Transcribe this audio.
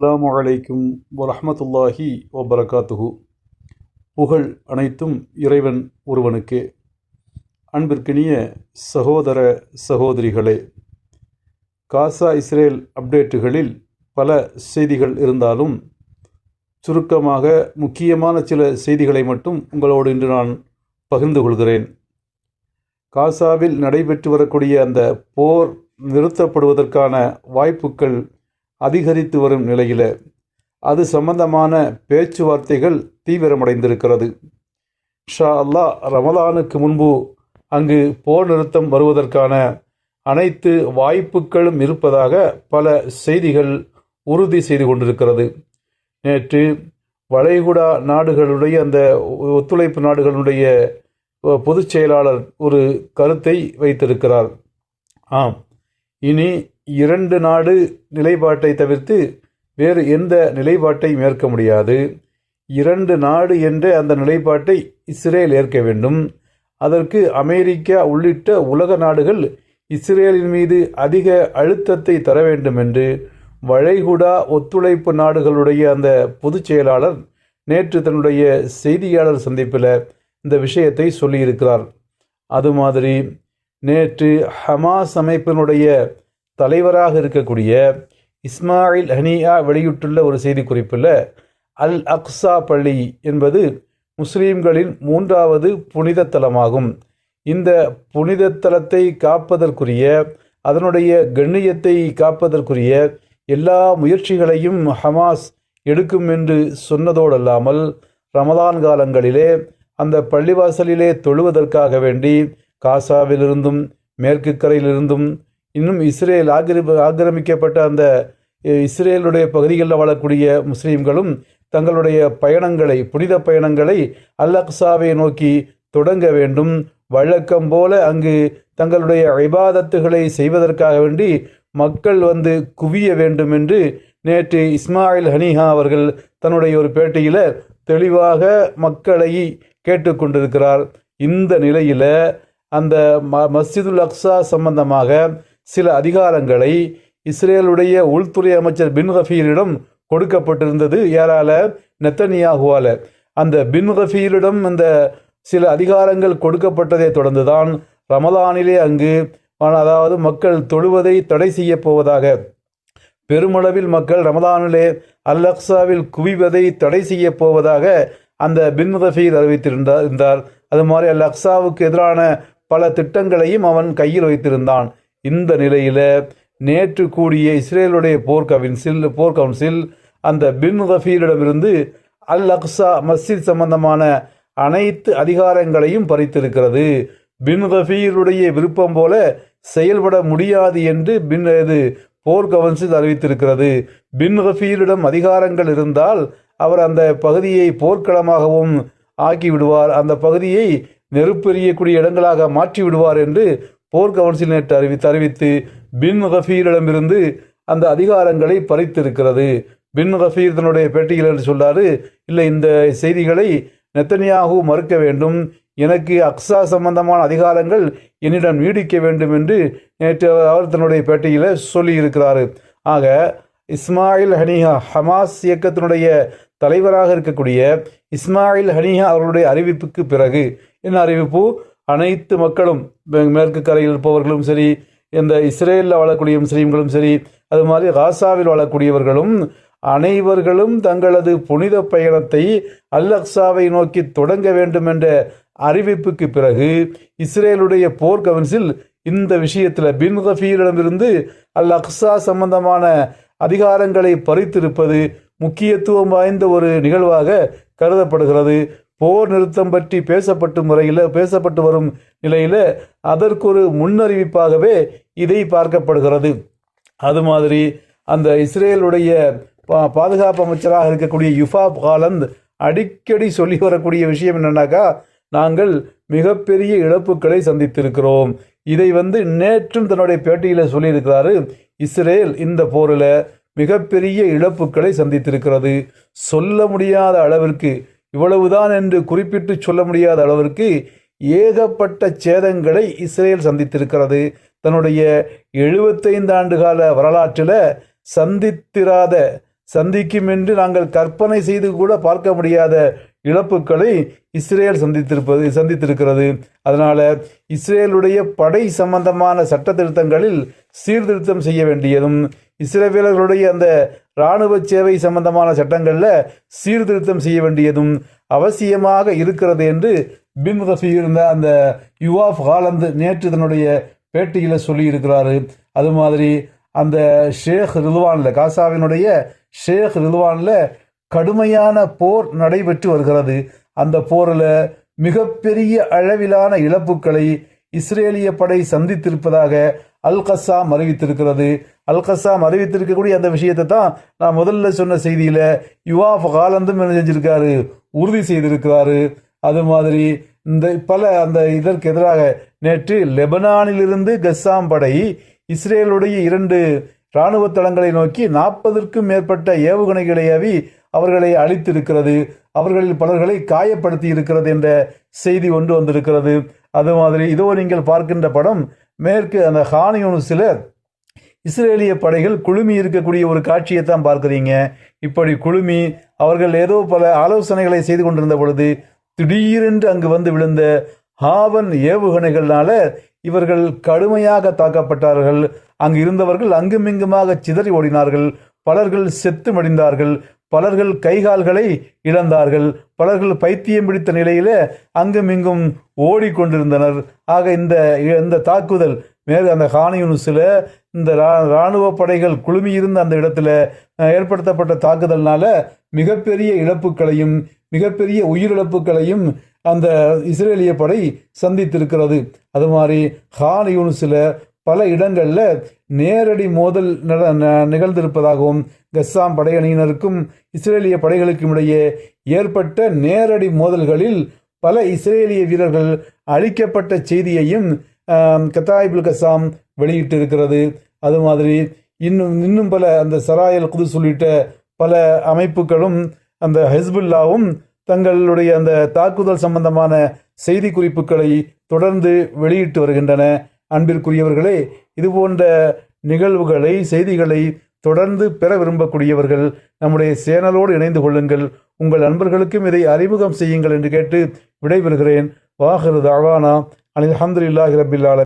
அஸ்ஸலாமு வலைக்கும் வரமத்துல்லாஹி வபரகாத்துஹு. புகழ் அனைத்தும் இறைவன் ஒருவனுக்கே. அன்பிற்கினிய சகோதர சகோதரிகளே காசா இஸ்ரேல் அப்டேட்டுகளில் பல செய்திகள் இருந்தாலும் சுருக்கமாக முக்கியமான சில செய்திகளை மட்டும் உங்களோடு இன்று நான் பகிர்ந்து கொள்கிறேன். காசாவில் நடைபெற்று வரக்கூடிய அந்த போர் நிறுத்தப்படுவதற்கான வாய்ப்புகள் அதிகரித்து வரும் நிலையில் அது சம்பந்தமான பேச்சுவார்த்தைகள் தீவிரமடைந்திருக்கிறது. ஷா அல்லாஹ் ரமலானுக்கு முன்பு அங்கு போர் நிறுத்தம் வருவதற்கான அனைத்து வாய்ப்புகளும் இருப்பதாக பல செய்திகள் உறுதி செய்து கொண்டிருக்கிறது. நேற்று வளைகுடா நாடுகளுடைய அந்த ஒத்துழைப்பு நாடுகளுடைய பொதுச் செயலாளர் ஒரு கருத்தை வைத்திருக்கிறார். ஆம் இனி இரண்டு நாடு நிலைப்பாட்டை தவிர்த்து வேறு எந்த நிலைப்பாட்டை ஏற்க முடியாது. இரண்டு நாடு என்ற அந்த நிலைப்பாட்டை இஸ்ரேல் ஏற்க வேண்டும். அதற்கு அமெரிக்கா உள்ளிட்ட உலக நாடுகள் இஸ்ரேலின் மீது அதிக அழுத்தத்தை தர வேண்டும் என்று வளைகுடா ஒத்துழைப்பு நாடுகளுடைய அந்த பொதுச் செயலாளர் நேற்று தன்னுடைய செய்தியாளர் சந்திப்பில் இந்த விஷயத்தை சொல்லியிருக்கிறார். அது மாதிரி நேற்று ஹமாஸ் அமைப்பினுடைய தலைவராக இருக்கக்கூடிய இஸ்மாயில் ஹனியா வெளியிட்டுள்ள ஒரு செய்திக்குறிப்பில் அல் அக்ஸா பள்ளி என்பது முஸ்லீம்களின் மூன்றாவது புனித தலமாகும் இந்த புனித தலத்தை காப்பதற்குரிய அதனுடைய கண்ணியத்தை காப்பதற்குரிய எல்லா முயற்சிகளையும் ஹமாஸ் எடுக்கும் என்று சொன்னதோடல்லாமல் ரமதான் காலங்களிலே அந்த பள்ளிவாசலிலே தொழுவதற்காக வேண்டி காசாவிலிருந்தும் மேற்கு கரையிலிருந்தும் இன்னும் இஸ்ரேல் ஆக்கிர ஆக்கிரமிக்கப்பட்ட அந்த இஸ்ரேலுடைய பகுதிகளில் வாழக்கூடிய முஸ்லீம்களும் தங்களுடைய பயணங்களை புனித பயணங்களை அல் அக்ஸாவை நோக்கி தொடங்க வேண்டும். வழக்கம் போல அங்கு தங்களுடைய ஐபாதத்துகளை செய்வதற்காக வேண்டி மக்கள் வந்து குவிய வேண்டும் என்று நேற்று இஸ்மாயில் ஹனிஹா அவர்கள் தன்னுடைய ஒரு பேட்டியில் தெளிவாக மக்களை கேட்டுக்கொண்டிருக்கிறார் இந்த நிலையில் அந்த ம மஸ்ஜிதுல் அக்ஸா சம்பந்தமாக சில அதிகாரங்களை இஸ்ரேலுடைய உள்துறை அமைச்சர் பின் ஹஃபீரிடம் கொடுக்கப்பட்டிருந்தது. யாரால நெத்தனியாகுவால. அந்த பின் ஹஃபீரிடம் அந்த சில அதிகாரங்கள் கொடுக்கப்பட்டதை தொடர்ந்துதான் ரமலானிலே அங்கு அதாவது மக்கள் தொழுவதை தடை செய்ய போவதாக. பெருமளவில் மக்கள் ரமதானிலே அல் அக்ஸாவில் குவிவதை தடை செய்ய போவதாக அந்த பின் ரஃபீர் அறிவித்திருந்தார் இருந்தார். அது மாதிரி அல் எதிரான பல திட்டங்களையும் அவன் கையில் வைத்திருந்தான். இந்த நிலையில் நேற்று கூடிய இஸ்ரேலுடைய போர் கவுன்சில் போர் கவுன்சில் அந்த பின் ரஃபீலிடமிருந்து அல் அக்ஸா மஸ்ஜித் சம்பந்தமான அனைத்து அதிகாரங்களையும் பறித்திருக்கிறது. பின் ரஃபீருடைய விருப்பம் போல செயல்பட முடியாது என்று பின் இது போர் கவுன்சில் அறிவித்திருக்கிறது. பின் ரஃபீரிடம் அதிகாரங்கள் இருந்தால் அவர் அந்த பகுதியை போர்க்களமாகவும் ஆக்கி விடுவார் அந்த பகுதியை நெருப்பெறியக்கூடிய இடங்களாக மாற்றி விடுவார் என்று போர் கவுன்சில் நேற்று அறிவித்து அறிவித்து பின் ஹஃபீரிடமிருந்து அந்த அதிகாரங்களை பறித்திருக்கிறது. பின் ஹஃபீர் தன்னுடைய பேட்டியில் சொல்லாரு இல்லை இந்த செய்திகளை நெத்தனியாகு மறுக்க வேண்டும். எனக்கு அக்ஸா சம்பந்தமான அதிகாரங்கள் என்னிடம் நீடிக்க வேண்டும் என்று நேற்று அவர் தன்னுடைய பேட்டியில் சொல்லியிருக்கிறாரு. ஆக இஸ்மாயில் ஹனிஹா ஹமாஸ் இயக்கத்தினுடைய தலைவராக இருக்கக்கூடிய இஸ்மாயில் ஹனிஹா அவர்களுடைய அறிவிப்புக்கு பிறகு என்ன அறிவிப்பு? அனைத்து மக்களும் மேற்கு கரையில் இருப்பவர்களும் சரி இந்த இஸ்ரேலில் வாழக்கூடிய முஸ்லீம்களும் சரி அது மாதிரி காசாவில் வாழக்கூடியவர்களும் அனைவர்களும் தங்களது புனித பயணத்தை அல் அக்ஸாவை நோக்கி தொடங்க வேண்டும் என்ற அறிவிப்புக்கு பிறகு இஸ்ரேலுடைய போர் கவுன்சில் இந்த விஷயத்தில் பின் ஹஃபீரிடமிருந்து அல் அக்ஸா சம்பந்தமான அதிகாரங்களை பறித்திருப்பது முக்கியத்துவம் வாய்ந்த ஒரு நிகழ்வாக கருதப்படுகிறது. போர் நிறுத்தம் பற்றி பேசப்பட்டு முறையில் பேசப்பட்டு வரும் நிலையில் அதற்கொரு முன்னறிவிப்பாகவே இதை பார்க்கப்படுகிறது. அது மாதிரி அந்த இஸ்ரேலுடைய பா பாதுகாப்பு அமைச்சராக இருக்கக்கூடிய யுஃபா காலந்த் அடிக்கடி சொல்லி வரக்கூடிய விஷயம் என்னன்னாக்கா நாங்கள் மிகப்பெரிய இழப்புகளை சந்தித்திருக்கிறோம். இதை வந்து நேற்றும் தன்னுடைய பேட்டியில் சொல்லியிருக்கிறாரு. இஸ்ரேல் இந்த போரில் மிகப்பெரிய இழப்புகளை சந்தித்திருக்கிறது. சொல்ல முடியாத அளவிற்கு இவ்வளவுதான் என்று குறிப்பிட்டு சொல்ல முடியாத அளவிற்கு ஏகப்பட்ட சேதங்களை இஸ்ரேல் சந்தித்திருக்கிறது. தன்னுடைய எழுபத்தைந்து ஆண்டு கால வரலாற்றில் சந்தித்திராத சந்திக்கும் என்று நாங்கள் கற்பனை செய்து கூட பார்க்க முடியாத இழப்புகளை இஸ்ரேல் சந்தித்திருப்பது சந்தித்திருக்கிறது. அதனால் இஸ்ரேலுடைய படை சம்பந்தமான சட்ட திருத்தங்களில் சீர்திருத்தம் செய்ய வேண்டியதும் இஸ்ரேவியர்களுடைய அந்த இராணுவ சேவை சம்பந்தமான சட்டங்களில் சீர்திருத்தம் செய்ய வேண்டியதும் அவசியமாக இருக்கிறது என்று பின் ரஃபி இருந்த அந்த யுவாஃப் ஹாலந்து நேற்று தன்னுடைய பேட்டியில் சொல்லியிருக்கிறாரு. அது மாதிரி அந்த ஷேக் ரிதுவானில் காசாவினுடைய ஷேக் ரிதுவானில் கடுமையான போர் நடைபெற்று வருகிறது. அந்த போரில் மிகப்பெரிய அளவிலான இழப்புகளை இஸ்ரேலிய படை சந்தித்திருப்பதாக அல் கசாம் அறிவித்திருக்கிறது அல் கசாம் அறிவித்திருக்கக்கூடிய அந்த விஷயத்தை தான் நான் முதல்ல சொன்ன செய்தியில் யுவாஃப் காலந்தும் என்ன செஞ்சிருக்காரு? உறுதி செய்திருக்கிறாரு. அது மாதிரி இந்த பல அந்த இதற்கு எதிராக நேற்று லெபனானிலிருந்து கஸ்ஸாம் படை இஸ்ரேலுடைய இரண்டு இராணுவ தளங்களை நோக்கி நாற்பதற்கும் மேற்பட்ட ஏவுகணைகளை ஏவி அவர்களை அழித்திருக்கிறது. அவர்களில் பலர்களை காயப்படுத்தி இருக்கிறது என்ற செய்தி ஒன்று வந்திருக்கிறது. அது மாதிரி இதோ நீங்கள் பார்க்கின்ற படம் மேற்கு அந்த ஹானியூனுஸில் இஸ்ரேலிய படைகள் குழுமி இருக்கக்கூடிய ஒரு காட்சியை தான் பார்க்குறீங்க. இப்படி குழுமி அவர்கள் ஏதோ பல ஆலோசனைகளை செய்து கொண்டிருந்த பொழுது திடீரென்று அங்கு வந்து விழுந்த ஹாவன் ஏவுகணைகளால் இவர்கள் கடுமையாக தாக்கப்பட்டார்கள். அங்கு இருந்தவர்கள் அங்குமிங்குமாக சிதறி ஓடினார்கள். பலர்கள் செத்து மடிந்தார்கள். பலர்கள் கைகால்களை இழந்தார்கள். பலர்கள் பைத்தியம் பிடித்த நிலையில அங்குமிங்கும் ஓடிக்கொண்டிருந்தனர். ஆக இந்த இந்த தாக்குதல் மேற்கு அந்த ஹானியூனுஸில் இந்த இராணுவ படைகள் குழுமி இருந்த அந்த இடத்துல ஏற்படுத்தப்பட்ட தாக்குதல்னால மிகப்பெரிய இழப்புகளையும் மிகப்பெரிய உயிரிழப்புகளையும் அந்த இஸ்ரேலிய படை சந்தித்திருக்கிறது. அது மாதிரி ஹான் யூனுஸில் பல இடங்களில் நேரடி மோதல் நிகழ்ந்திருப்பதாகவும் கஸ்ஸாம் படையணியினருக்கும் இஸ்ரேலிய படைகளுக்கும் இடையே ஏற்பட்ட நேரடி மோதல்களில் பல இஸ்ரேலிய வீரர்கள் அழிக்கப்பட்ட செய்தியையும் கத்தாயிபுல் கசாம் வெளியிட்டிருக்கிறது. அது மாதிரி இன்னும் இன்னும் பல அந்த சராயல் குதுஸ் உள்ளிட்ட பல அமைப்புகளும் அந்த ஹெஸ்புல்லாவும் தங்களுடைய அந்த தாக்குதல் சம்பந்தமான செய்தி குறிப்புகளை தொடர்ந்து வெளியிட்டு வருகின்றன. அன்பிற்குரியவர்களே இது போன்ற நிகழ்வுகளை செய்திகளை தொடர்ந்து பெற விரும்பக்கூடியவர்கள் நம்முடைய சேனலோடு இணைந்து கொள்ளுங்கள். உங்கள் நண்பர்களுக்கும் இதை அறிமுகம் செய்யுங்கள் என்று கேட்டு விடைபெறுகிறேன். வாஹரு தாவானா. அலி அஹமதுல்லாஹி ரபில்லால